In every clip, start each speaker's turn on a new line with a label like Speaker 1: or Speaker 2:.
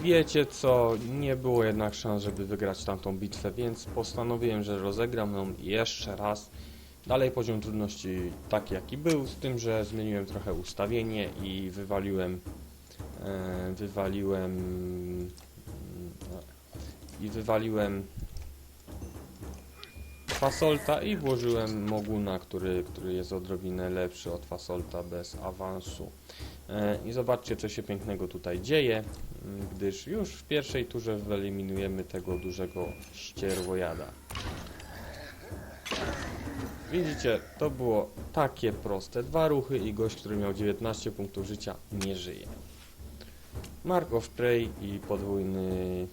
Speaker 1: Wiecie co, nie było jednak szans, żeby wygrać tamtą bitwę, więc postanowiłem, że rozegram ją jeszcze raz. Dalej poziom trudności taki jaki był, z tym, że zmieniłem trochę ustawienie i wywaliłem e, wywaliłem i wywaliłem fasolta i włożyłem moguna, który, który jest odrobinę lepszy od fasolta bez awansu. E, I zobaczcie, co się pięknego tutaj dzieje, gdyż już w pierwszej turze wyeliminujemy tego dużego ścierwojada. Widzicie, to było takie proste. Dwa ruchy i gość, który miał 19 punktów życia, nie żyje. Mark of Prey i podwójny,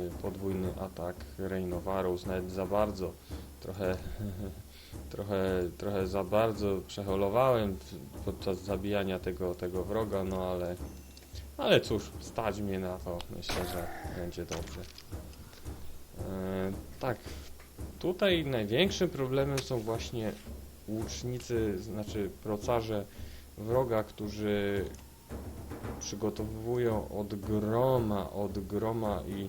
Speaker 1: yy, podwójny atak Rain of nawet za bardzo, trochę, trochę, trochę za bardzo przeholowałem podczas zabijania tego, tego wroga, no ale, ale cóż, stać mnie na to, myślę, że będzie dobrze. Yy, tak, tutaj największym problemem są właśnie łucznicy, znaczy procarze wroga, którzy przygotowują od groma, od groma i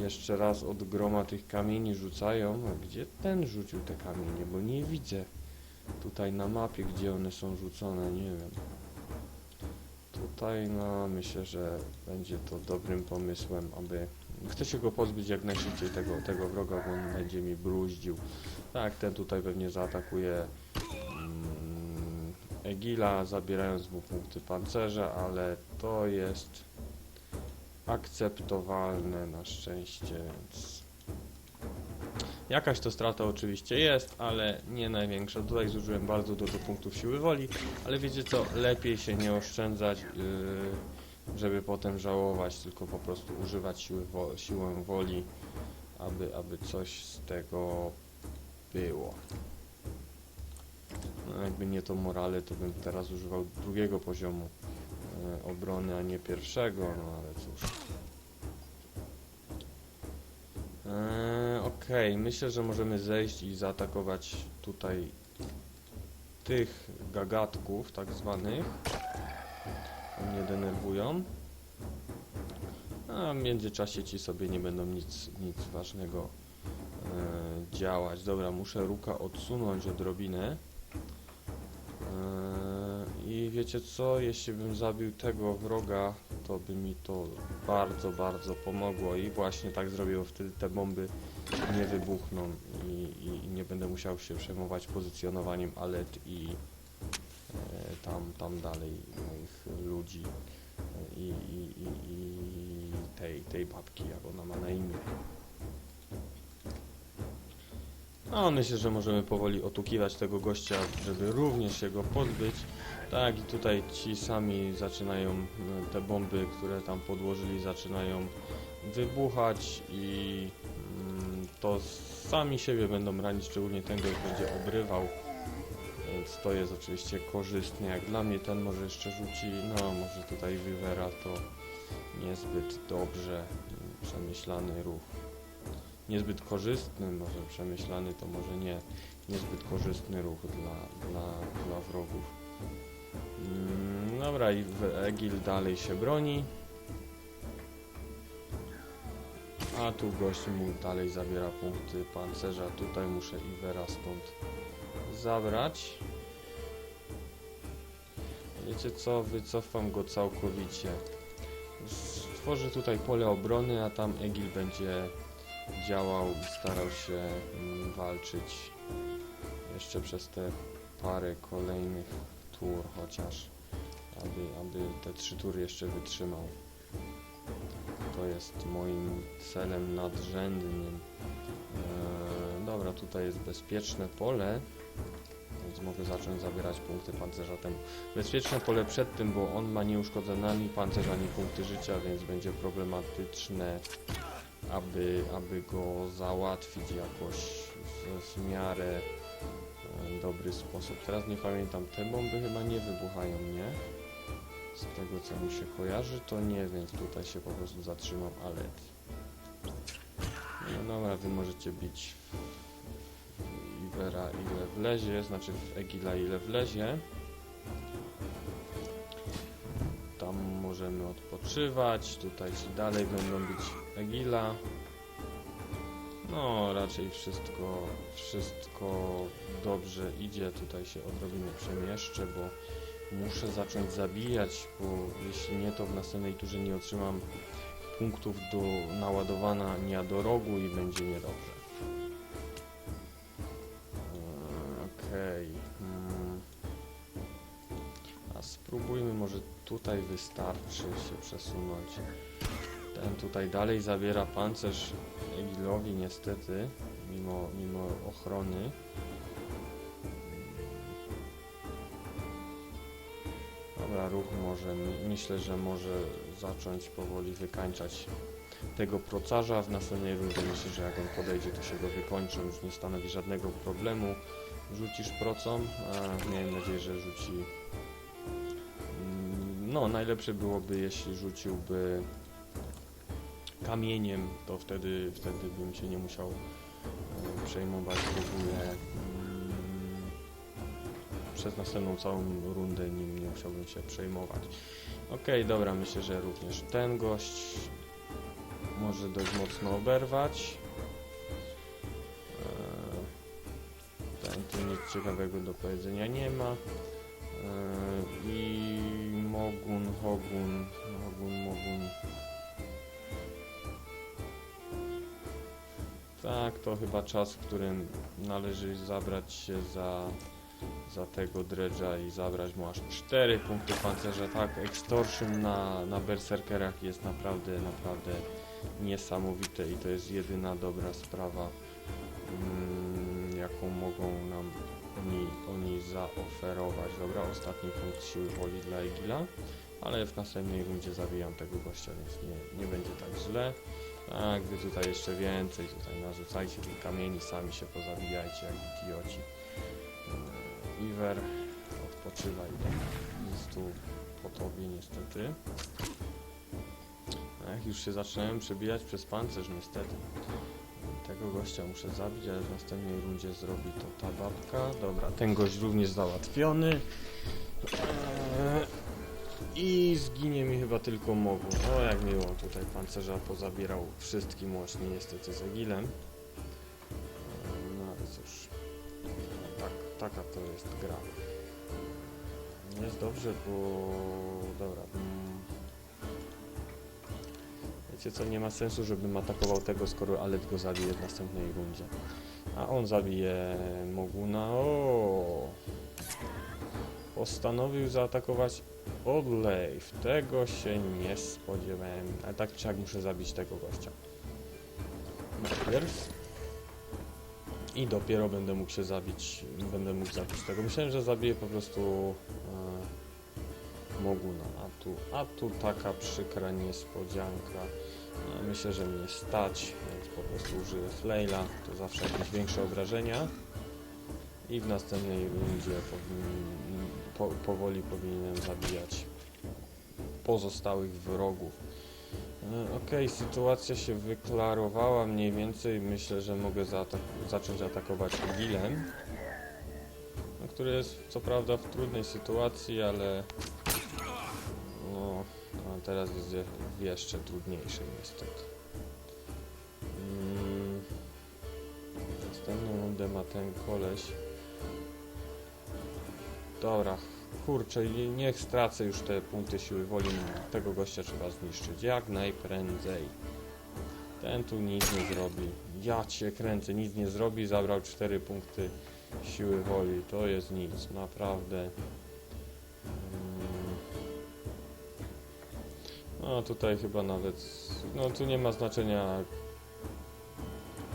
Speaker 1: jeszcze raz od groma tych kamieni rzucają. Gdzie ten rzucił te kamienie? Bo nie widzę tutaj na mapie, gdzie one są rzucone, nie wiem. Tutaj, no, myślę, że będzie to dobrym pomysłem, aby... Chcę się go pozbyć jak najszybciej, tego, tego wroga, bo on będzie mi bruździł. Tak, ten tutaj pewnie zaatakuje mm, Egila, zabierając mu punkty pancerza, ale to jest akceptowalne na szczęście, więc jakaś to strata oczywiście jest, ale nie największa. Tutaj zużyłem bardzo dużo punktów siły woli, ale wiecie co, lepiej się nie oszczędzać, yy, żeby potem żałować, tylko po prostu używać siły siłę woli, aby, aby coś z tego było. No, jakby nie to morale, to bym teraz używał drugiego poziomu e, obrony, a nie pierwszego, no ale cóż. E, Okej, myślę, że możemy zejść i zaatakować tutaj tych gagatków, tak zwanych. Mnie denerwują. A w międzyczasie ci sobie nie będą nic, nic ważnego e, działać. Dobra, muszę ruka odsunąć odrobinę. Eee, I wiecie co, jeśli bym zabił tego wroga, to by mi to bardzo, bardzo pomogło i właśnie tak zrobię, bo wtedy te bomby nie wybuchną i, i, i nie będę musiał się przejmować pozycjonowaniem alet i e, tam, tam dalej moich ludzi e, i, i, i, i tej, tej babki, jak ona ma na imię. No, myślę, że możemy powoli otukiwać tego gościa, żeby również się go pozbyć. Tak, i tutaj ci sami zaczynają, e, te bomby, które tam podłożyli, zaczynają wybuchać i mm, to sami siebie będą ranić, szczególnie ten gość będzie obrywał. Więc to jest oczywiście korzystne. Jak dla mnie ten może jeszcze rzuci, no może tutaj Vivera to niezbyt dobrze mm, przemyślany ruch niezbyt korzystny, może przemyślany to może nie, niezbyt korzystny ruch dla, dla, dla wrogów. Mm, dobra, Egil dalej się broni. A tu gość mu dalej zabiera punkty pancerza. Tutaj muszę Ivera stąd zabrać. Wiecie co? Wycofam go całkowicie. Stworzę tutaj pole obrony, a tam Egil będzie działał i starał się walczyć jeszcze przez te parę kolejnych tur chociaż, aby, aby te trzy tury jeszcze wytrzymał. To jest moim celem nadrzędnym. Eee, dobra, tutaj jest bezpieczne pole, więc mogę zacząć zabierać punkty pancerza temu. Bezpieczne pole przed tym, bo on ma nieuszkodzone ani pancerz, ani punkty życia, więc będzie problematyczne aby, aby go załatwić jakoś w, w miarę e, dobry sposób. Teraz nie pamiętam, te bomby chyba nie wybuchają, nie? Z tego co mi się kojarzy, to nie, więc tutaj się po prostu zatrzymam, ale... No dobra, wy możecie bić Ivera ile wlezie, znaczy w Egila ile wlezie. Tam możemy odpoczywać. Tutaj ci dalej będą być Egila. No, raczej wszystko, wszystko dobrze idzie. Tutaj się odrobinę przemieszczę, bo muszę zacząć zabijać, bo jeśli nie, to w następnej turze nie otrzymam punktów do naładowania do rogu i będzie niedobrze. Eee, Okej. mm. A spróbujmy, może tutaj wystarczy się przesunąć. Ten tutaj dalej zabiera pancerz Egilowi niestety, mimo, mimo ochrony. Dobra, ruch może, my- myślę, że może zacząć powoli wykańczać tego procarza. W następnej rundzie myślę, że jak on podejdzie, to się go wykończy, już nie stanowi żadnego problemu. Rzucisz procą, a miałem nadzieję, że rzuci... Mm, No, najlepsze byłoby, jeśli rzuciłby kamieniem, to wtedy, wtedy bym się nie musiał e, przejmować w ogóle mm, przez następną całą rundę nim nie musiałbym się przejmować. Okej, dobra, myślę, że również ten gość może dość mocno oberwać. Eee, Ten tu nic ciekawego do powiedzenia nie ma. Eee, I Mogun, Hogun, Mogun, Mogun. Tak, to chyba czas, w którym należy zabrać się za, za tego dredża i zabrać mu aż 4 punkty pancerza. Tak, extortion na, na berserkerach jest naprawdę, naprawdę niesamowite i to jest jedyna dobra sprawa, mm, jaką mogą nam oni, oni zaoferować. Dobra, ostatni punkt siły woli dla Egila, ale w następnej rundzie zabijam tego gościa, więc nie, nie będzie tak źle. A gdy tutaj jeszcze więcej, tutaj narzucajcie tych kamieni, sami się pozabijajcie jak idioci. Eee, Iwer, odpoczywaj, jest tu po tobie niestety. Ech, już się zaczynają przebijać przez pancerz niestety. Tego gościa muszę zabić, ale w następnej rundzie zrobi to ta babka. Dobra, ten gość również załatwiony. Eee, I zginie mi chyba tylko mogu. O, jak miło tutaj pancerza pozabierał wszystkim łącznie niestety z Egilem. Eee, No ale cóż, tak, taka to jest gra. Jest dobrze, bo... Dobra. mm. Wiecie co, nie ma sensu, żebym atakował tego, skoro Alet go zabije w następnej rundzie. A on zabije Moguna. O! Postanowił zaatakować Odlew. Tego się nie spodziewałem. Ale tak czy jak muszę zabić tego gościa. Najpierw. I dopiero będę mógł się zabić. Będę mógł zabić tego. Myślałem, że zabiję po prostu e, Moguna. A tu, a tu taka przykra niespodzianka. No, myślę, że mnie stać, więc po prostu użyję flaila. To zawsze jakieś większe obrażenia. I w następnej rundzie powin, po, powoli powinienem zabijać pozostałych wrogów. E, Okej, sytuacja się wyklarowała mniej więcej. Myślę, że mogę zaatak- zacząć atakować Gilem, no, który jest co prawda w trudnej sytuacji, ale no, teraz jest je- w jeszcze trudniejszej niestety. Mm, Następną rundę ma ten koleś. Dobra, kurczę, niech stracę już te punkty siły woli. Tego gościa trzeba zniszczyć jak najprędzej. Ten tu nic nie zrobi. Ja cię kręcę, nic nie zrobi, zabrał 4 punkty siły woli. To jest nic, naprawdę. Mm. No tutaj chyba nawet, no tu nie ma znaczenia.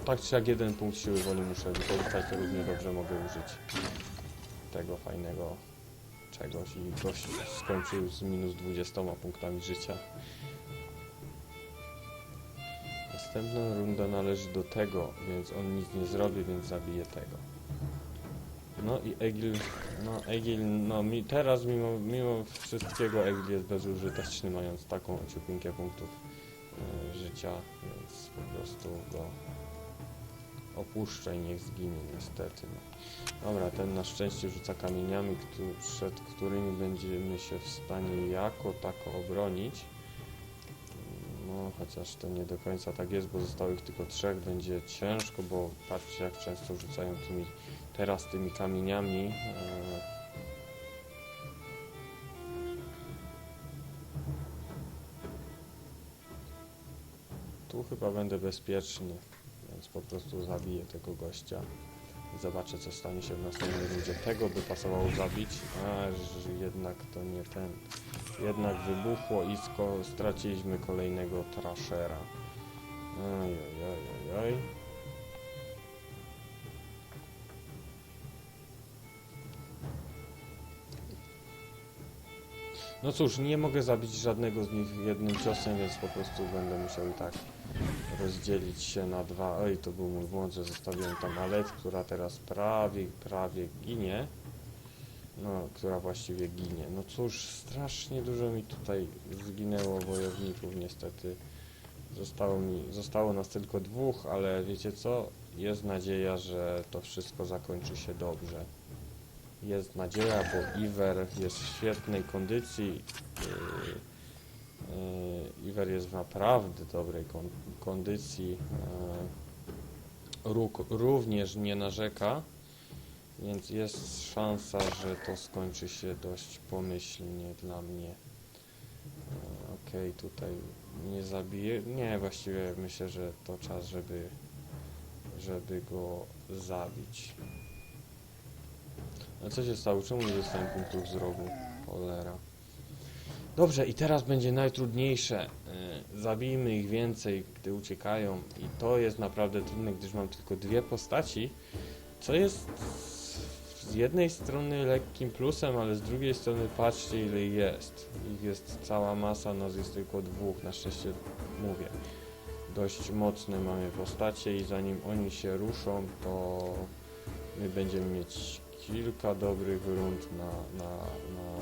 Speaker 1: Tak czy jak jeden punkt siły woli muszę wykorzystać, to równie dobrze mogę użyć tego fajnego czegoś i gość skończył z minus 20 punktami życia. Następna runda należy do tego, więc on nic nie zrobi, więc zabije tego. No i Egil, no Egil, no mi, teraz mimo, mimo wszystkiego Egil jest bezużyteczny, mając taką ciupinkę punktów e, życia, więc po prostu go opuszcza i niech zginie niestety. No. Dobra, ten na szczęście rzuca kamieniami, przed którymi będziemy się w stanie jako tako obronić. No, chociaż to nie do końca tak jest, bo zostało ich tylko trzech, będzie ciężko, bo patrzcie jak często rzucają tymi, teraz tymi kamieniami. E, Tu chyba będę bezpieczny, więc po prostu zabiję tego gościa. Zobaczę co stanie się w następnej rundzie. Tego by pasowało zabić, a że jednak to nie ten. Jednak wybuchło i straciliśmy kolejnego trashera. Oj. No cóż, nie mogę zabić żadnego z nich jednym ciosem, więc po prostu będę musiał i tak rozdzielić się na dwa. Oj, to był mój błąd, że zostawiłem tam Alet, która teraz prawie, prawie ginie. No, która właściwie ginie. No cóż, strasznie dużo mi tutaj zginęło wojowników, niestety. Zostało mi, zostało nas tylko dwóch, ale wiecie co? Jest nadzieja, że to wszystko zakończy się dobrze. Jest nadzieja, bo Iwer jest w świetnej kondycji. Yy, Iwer jest w naprawdę dobrej kon kondycji. Yy, Róg również nie narzeka, więc jest szansa, że to skończy się dość pomyślnie dla mnie. Yy, Okej, tutaj nie zabiję. Nie, właściwie myślę, że to czas, żeby, żeby go zabić. A co się stało? Czemu nie dostałem punktów z rogu? Cholera. Dobrze, i teraz będzie najtrudniejsze. Yy, Zabijmy ich więcej, gdy uciekają. I to jest naprawdę trudne, gdyż mam tylko dwie postaci. Co jest z jednej strony lekkim plusem, ale z drugiej strony patrzcie ile jest. Ich jest cała masa, nas jest tylko dwóch. Na szczęście mówię. Dość mocne mamy postacie i zanim oni się ruszą, to my będziemy mieć kilka dobrych rund na, na, na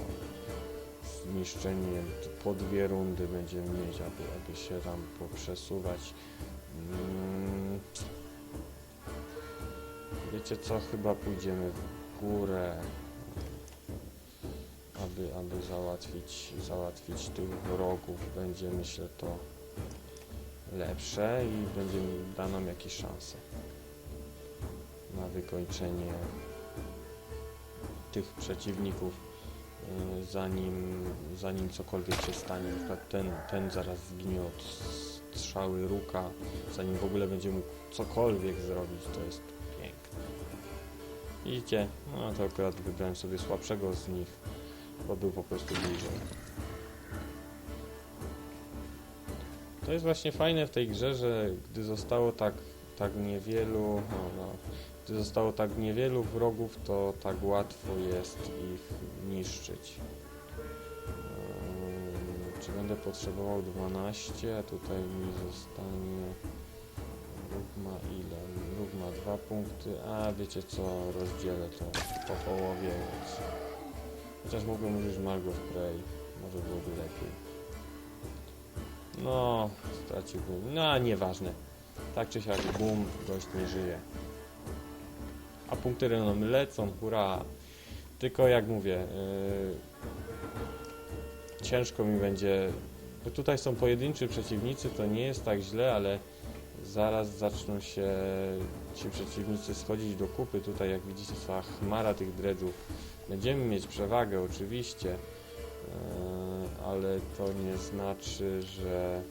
Speaker 1: zniszczenie. Po dwie rundy będziemy mieć, aby, aby się tam poprzesuwać. Mm. Wiecie co? Chyba pójdziemy w górę, aby, aby załatwić, załatwić tych wrogów. Będzie myślę to lepsze i będzie da nam jakieś szanse na wykończenie tych przeciwników, zanim, zanim cokolwiek się stanie. Na przykład ten, ten zaraz zginie od strzały ruka, zanim w ogóle będzie mógł cokolwiek zrobić, to jest piękne. Widzicie? No to akurat wybrałem sobie słabszego z nich, bo był po prostu bliżej. To jest właśnie fajne w tej grze, że gdy zostało tak, tak niewielu, no, no, gdy zostało tak niewielu wrogów, to tak łatwo jest ich niszczyć. Ehm, Czy będę potrzebował 12? A tutaj mi zostanie... Róg ma ile? Ma dwa punkty. A wiecie co? Rozdzielę to po połowie, więc... Chociaż mógłbym użyć Margot Prey. Może byłoby lepiej. No, straciłbym. No, nieważne. Tak czy siak, boom, gość nie żyje. A punkty renomy lecą, hurra. Tylko jak mówię, yy, ciężko mi będzie, bo tutaj są pojedynczy przeciwnicy, to nie jest tak źle, ale zaraz zaczną się ci przeciwnicy schodzić do kupy. Tutaj jak widzicie cała chmara tych dreadów. Będziemy mieć przewagę oczywiście, yy, ale to nie znaczy, że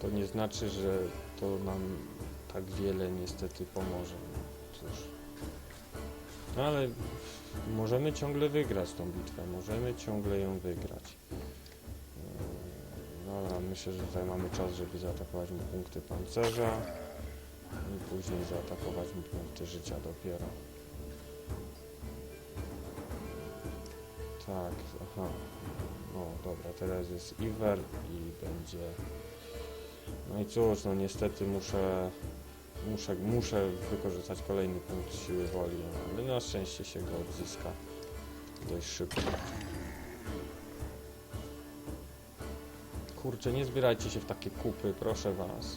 Speaker 1: to nie znaczy, że to nam tak wiele niestety pomoże. No, cóż. No ale możemy ciągle wygrać tą bitwę, możemy ciągle ją wygrać. Dobra, myślę, że tutaj mamy czas, żeby zaatakować mu punkty pancerza i później zaatakować mu punkty życia dopiero. Tak, aha. No dobra, teraz jest Iwer i będzie... No i cóż, no niestety muszę, muszę, muszę wykorzystać kolejny punkt siły woli, ale na szczęście się go odzyska dość szybko. Kurczę, nie zbierajcie się w takie kupy, proszę was.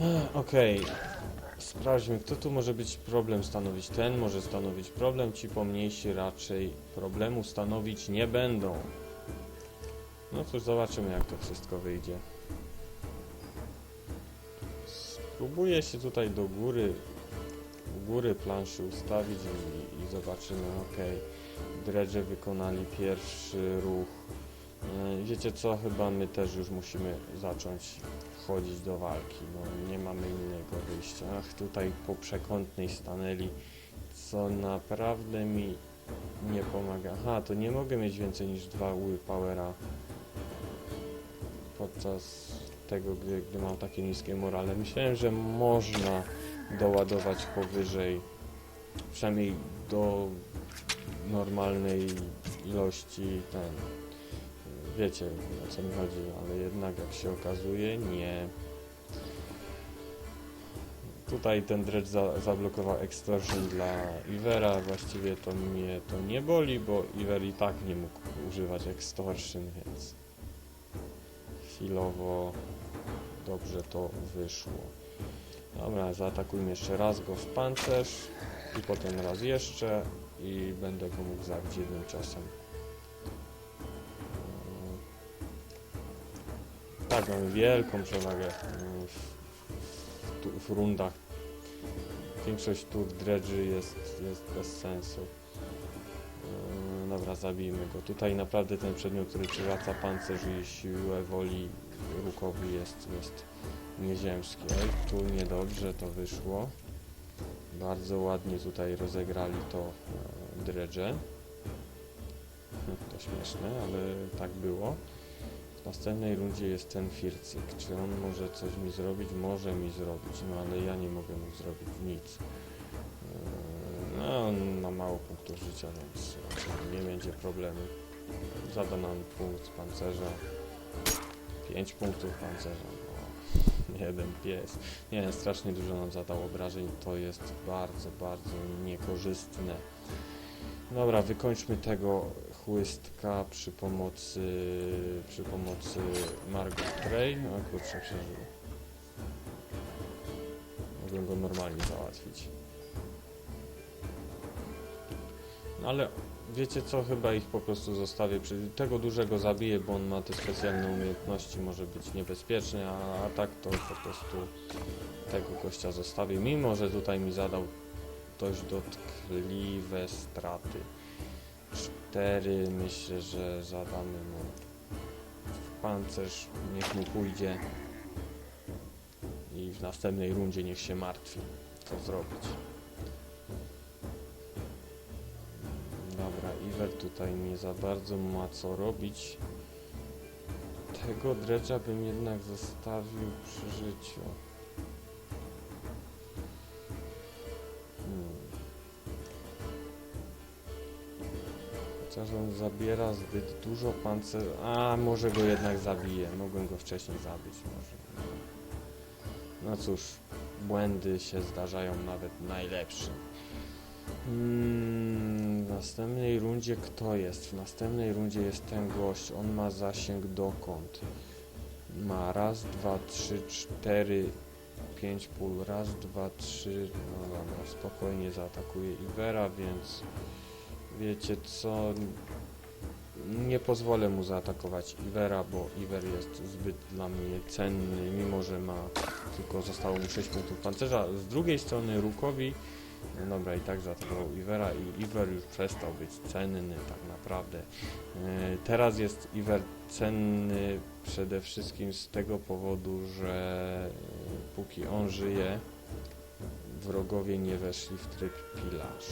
Speaker 1: E, okej. Okay. Sprawdźmy, kto tu może być problem stanowić. Ten może stanowić problem, ci pomniejsi raczej problemu stanowić nie będą. No cóż, zobaczymy jak to wszystko wyjdzie. Spróbuję się tutaj do góry, u góry planszy ustawić i, i zobaczymy, ok. Dredże wykonali pierwszy ruch. E, Wiecie co, chyba my też już musimy zacząć wchodzić do walki, no nie mamy innego wyjścia. Ach, tutaj po przekątnej stanęli, co naprawdę mi nie pomaga. Aha, to nie mogę mieć więcej niż dwa uły powera podczas tego, gdy, gdy mam takie niskie morale. Myślałem, że można doładować powyżej, przynajmniej do normalnej ilości ten. Wiecie o co mi chodzi, ale jednak jak się okazuje, nie. Tutaj ten dredge za, zablokował extortion dla Ivera, właściwie to mnie to nie boli, bo Iver i tak nie mógł używać extortion, więc chwilowo dobrze to wyszło. Dobra, zaatakujmy jeszcze raz go w pancerz i potem raz jeszcze i będę go mógł zabić jednym ciosem. Mm. Tak, mamy wielką przewagę w, w, w rundach. Większość tur dredży jest, jest bez sensu. Dobra, zabijmy go. Tutaj naprawdę ten przedmiot, który przywraca pancerz i siłę woli rukowi jest, jest nieziemski. Oj, tu niedobrze to wyszło. Bardzo ładnie tutaj rozegrali to e, dredże. To śmieszne, ale tak było. W następnej rundzie jest ten Fircyk. Czy on może coś mi zrobić? Może mi zrobić, no ale ja nie mogę mu zrobić nic. Yy, No, on ma mało punktów życia, więc nie będzie problemu. Zada nam punkt pancerza. 5 punktów pancerza. No, jeden pies. Nie, strasznie dużo nam zadał obrażeń. To jest bardzo, bardzo niekorzystne. Dobra, wykończmy tego chłystka przy pomocy przy pomocy Margot Trey. No kurczę, przeżył. Mogłem go normalnie załatwić. Ale wiecie co, chyba ich po prostu zostawię. Tego dużego zabiję, bo on ma te specjalne umiejętności, może być niebezpieczny, a, a tak to po prostu tego gościa zostawię. Mimo, że tutaj mi zadał dość dotkliwe straty. Cztery myślę, że zadamy mu pancerz, niech mu pójdzie i w następnej rundzie niech się martwi, co zrobić. Tutaj nie za bardzo ma co robić. Tego dredża bym jednak zostawił przy życiu. Hmm. Chociaż on zabiera zbyt dużo pancerza. A, może go jednak zabiję. Mogłem go wcześniej zabić, może. No cóż, błędy się zdarzają nawet najlepszym. Mm, w następnej rundzie kto jest? W następnej rundzie jest ten gość. On ma zasięg dokąd? Ma raz, dwa, trzy, cztery, pięć pól. Raz, dwa, trzy. No dobra, spokojnie zaatakuje Ivera, więc wiecie co? Nie pozwolę mu zaatakować Ivera, bo Iver jest zbyt dla mnie cenny, mimo że ma tylko zostało mu 6 punktów pancerza. Z drugiej strony Rukowi no dobra, i tak zaatakował Ivera i Iver już przestał być cenny tak naprawdę. E, Teraz jest Iver cenny przede wszystkim z tego powodu, że e, póki on żyje, wrogowie nie weszli w tryb pilarz.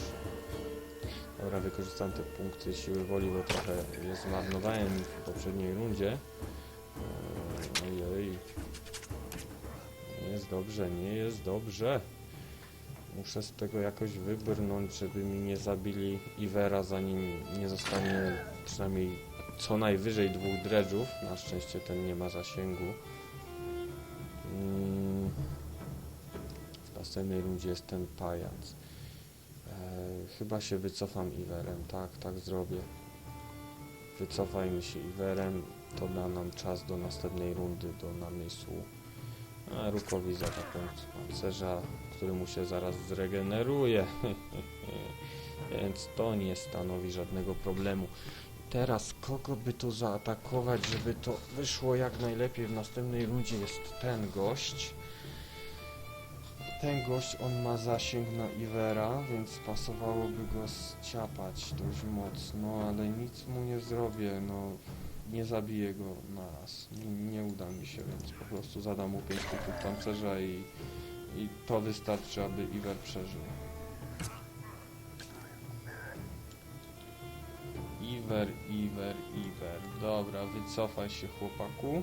Speaker 1: Dobra, wykorzystam te punkty siły woli, bo trochę je zmarnowałem w poprzedniej rundzie. E, Ojej. Nie jest dobrze, nie jest dobrze. Muszę z tego jakoś wybrnąć, żeby mi nie zabili Ivera, zanim nie zostanie przynajmniej co najwyżej dwóch dredżów. Na szczęście ten nie ma zasięgu. Mm. W następnej rundzie jest ten pajac. E, chyba się wycofam Iverem, tak, tak zrobię. Wycofajmy się Iverem, to da nam czas do następnej rundy, do namysłu. A Rukowi za taką pancerza, który mu się zaraz zregeneruje. Więc to nie stanowi żadnego problemu. Teraz kogo by tu zaatakować, żeby to wyszło jak najlepiej w następnej rundzie jest ten gość. Ten gość, on ma zasięg na Ivera, więc pasowałoby go zciapać dość mocno, ale nic mu nie zrobię, no nie zabiję go naraz. Nie, nie uda mi się, więc po prostu zadam mu 5 punktów pancerza i, i to wystarczy, aby Iwer przeżył. Iwer, Iwer, Iwer. Dobra, wycofaj się chłopaku.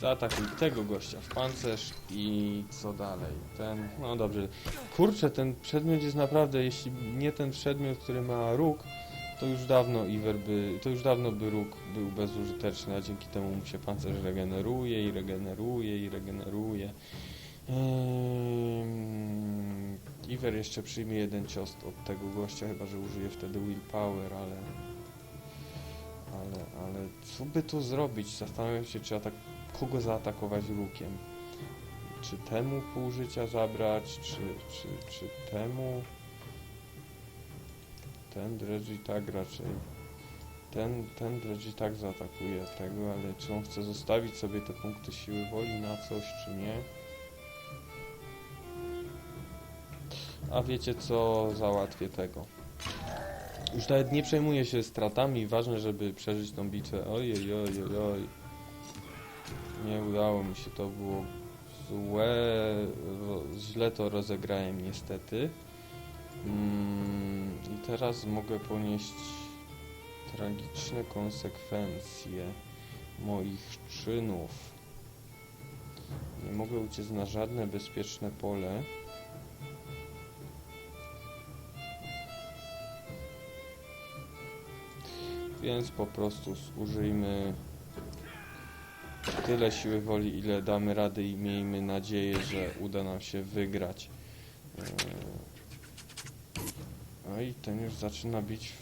Speaker 1: Zaatakuj tego gościa w pancerz i co dalej? Ten, no dobrze. Kurczę, ten przedmiot jest naprawdę, jeśli nie ten przedmiot, który ma róg, to już dawno Iwer by, to już dawno by róg był bezużyteczny, a dzięki temu mu się pancerz regeneruje i regeneruje i regeneruje. Ehm, Iwer jeszcze przyjmie jeden cios od tego gościa, chyba że użyje wtedy willpower, ale... Ale, ale co by tu zrobić? Zastanawiam się, czy atak kogo zaatakować lukiem. Czy temu pół życia zabrać, czy, czy, czy temu? Ten dredge i tak raczej. Ten, ten dredge i tak zaatakuje tego, ale czy on chce zostawić sobie te punkty siły woli na coś, czy nie? A wiecie co? Załatwię tego. Już nawet nie przejmuję się stratami, ważne, żeby przeżyć tą bitwę. Ojej, ojej, ojej. Nie udało mi się, to było złe, źle to rozegrałem niestety. Mm, I teraz mogę ponieść tragiczne konsekwencje moich czynów. Nie mogę uciec na żadne bezpieczne pole. Więc po prostu użyjmy tyle siły woli, ile damy rady i miejmy nadzieję, że uda nam się wygrać. I ten już zaczyna bić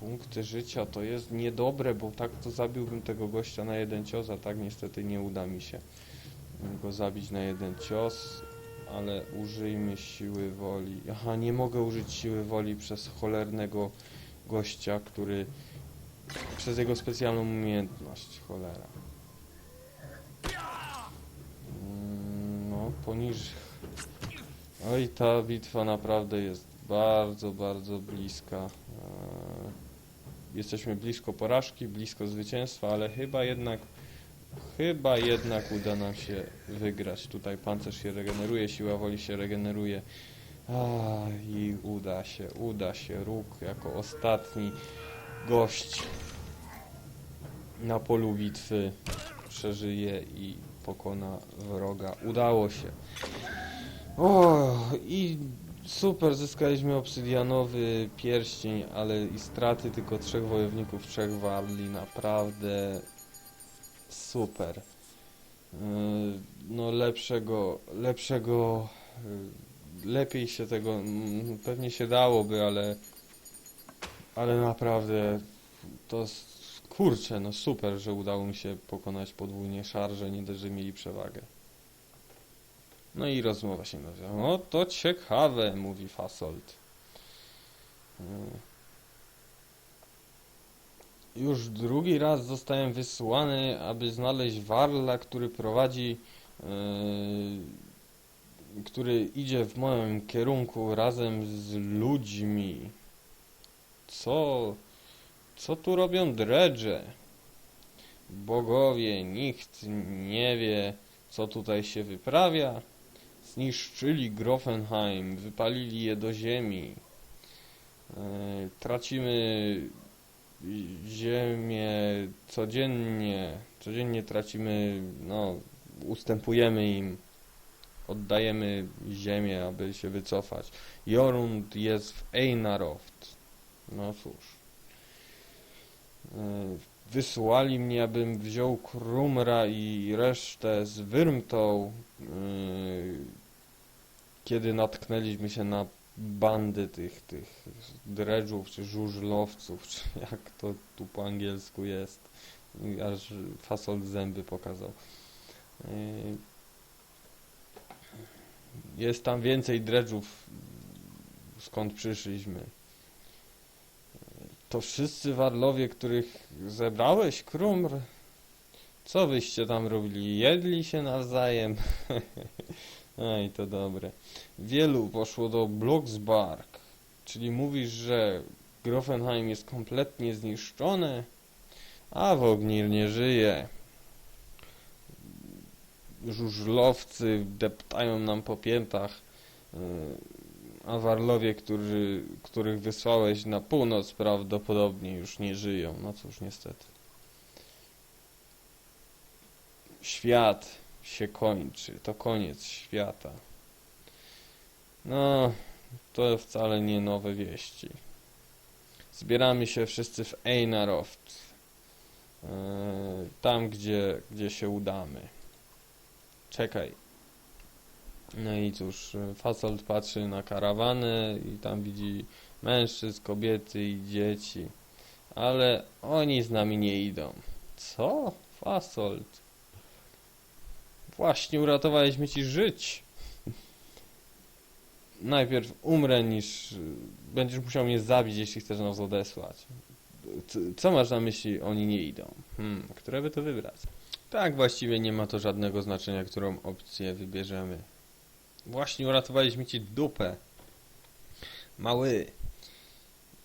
Speaker 1: punkty życia. To jest niedobre, bo tak to zabiłbym tego gościa na jeden cios, a tak niestety nie uda mi się go zabić na jeden cios. Ale użyjmy siły woli. Aha, nie mogę użyć siły woli przez cholernego gościa, który przez jego specjalną umiejętność, cholera. Mm, No, poniżej. Oj, ta bitwa naprawdę jest bardzo, bardzo bliska. Eee, Jesteśmy blisko porażki, blisko zwycięstwa, ale chyba jednak, chyba jednak uda nam się wygrać. Tutaj pancerz się regeneruje, siła woli się regeneruje. A, I uda się, uda się. Róg jako ostatni gość na polu bitwy przeżyje i pokona wroga. Udało się. O, i super, zyskaliśmy obsydianowy pierścień, ale i straty tylko trzech wojowników, trzech warli. Naprawdę super. Yy, No lepszego, lepszego, yy, lepiej się tego, mm, pewnie się dałoby, ale ale naprawdę to kurczę, no super, że udało mi się pokonać podwójnie szarże, nie dość, że mieli przewagę. No i rozmowa się nawiązała. No to ciekawe, mówi Fasold. Yy. Już drugi raz zostałem wysłany, aby znaleźć Warla, który prowadzi, yy, który idzie w moim kierunku razem z ludźmi. Co, co tu robią dredże? Bogowie, nikt nie wie, co tutaj się wyprawia. Zniszczyli Grofenheim, wypalili je do ziemi. E, tracimy ziemię codziennie, codziennie tracimy, no, ustępujemy im, oddajemy ziemię, aby się wycofać. Jorund jest w Einaroft. No cóż. E, Wysłali mnie, abym wziął Krumra i resztę z Wyrmtą, e, kiedy natknęliśmy się na bandy tych, tych dredżów, czy żużlowców, czy jak to tu po angielsku jest. Aż fasol zęby pokazał. Yy, Jest tam więcej dredżów, skąd przyszliśmy. To wszyscy warlowie, których zebrałeś, Krumr? Co wyście tam robili? Jedli się nawzajem? Ej, to dobre. Wielu poszło do Blocksbark, czyli mówisz, że Grofenheim jest kompletnie zniszczone, a Wognir nie żyje. Żużlowcy deptają nam po piętach, yy, a Warlowie, którzy, których wysłałeś na północ, prawdopodobnie już nie żyją. No cóż, niestety. Świat się kończy. To koniec świata. No, to wcale nie nowe wieści. Zbieramy się wszyscy w Einaroft. Yy, tam, gdzie, gdzie się udamy. Czekaj. No i cóż, Fasold patrzy na karawanę i tam widzi mężczyzn, kobiety i dzieci. Ale oni z nami nie idą. Co? Fasold? Właśnie uratowaliśmy ci żyć. Najpierw umrę niż... Będziesz musiał mnie zabić, jeśli chcesz nas odesłać. Co masz na myśli, oni nie idą? Hmm, które by to wybrać? Tak, właściwie nie ma to żadnego znaczenia, którą opcję wybierzemy. Właśnie uratowaliśmy ci dupę. Mały,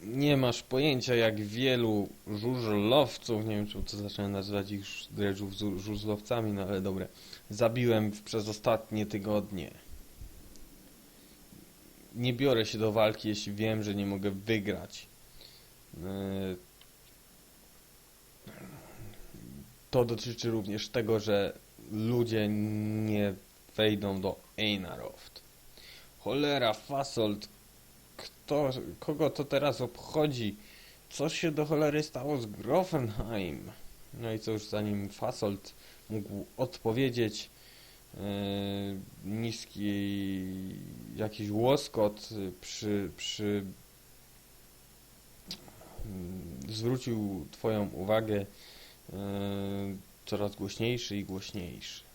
Speaker 1: nie masz pojęcia, jak wielu żużlowców, nie wiem, czy to zacząłem nazywać ich dredżów żużlowcami, no ale dobre, zabiłem przez ostatnie tygodnie. Nie biorę się do walki, jeśli wiem, że nie mogę wygrać. Yy, To dotyczy również tego, że ludzie nie wejdą do Einaroft. Cholera, Fasold, kto, kogo to teraz obchodzi? Co się do cholery stało z Grofenheim? No i cóż, zanim Fasold mógł odpowiedzieć, yy, niski jakiś łoskot przy, przy mm, zwrócił twoją uwagę yy, coraz głośniejszy i głośniejszy.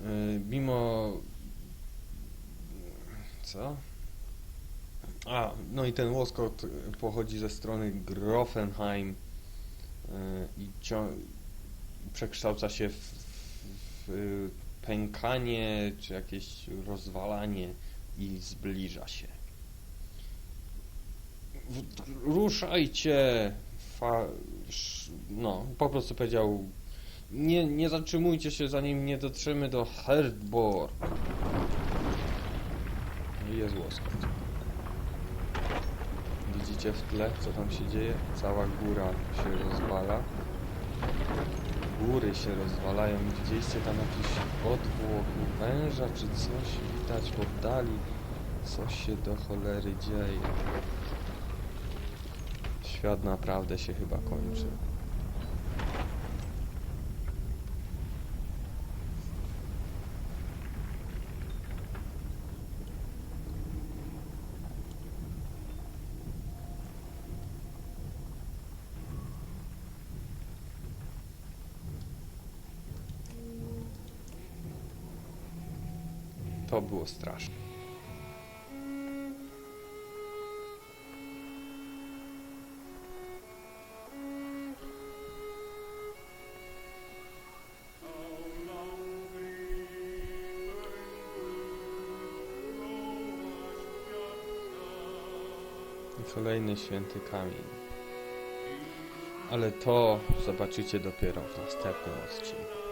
Speaker 1: Yy, Mimo... Co? A, no i ten łoskot pochodzi ze strony Grofenheim yy, i przekształca się w, w, pękanie czy jakieś rozwalanie i zbliża się. Ruszajcie! No, po prostu powiedział nie, nie zatrzymujcie się zanim nie dotrzemy do Herdbor. Jest łoskot. Widzicie w tle, co tam się dzieje? Cała góra się rozwala. Góry się rozwalają. Widzieliście tam jakiś odwłok węża czy coś? Widać w oddali. Co się do cholery dzieje? Świat naprawdę się chyba kończy. To było straszne. Kolejny święty kamień. Ale to zobaczycie dopiero w następnym odcinku.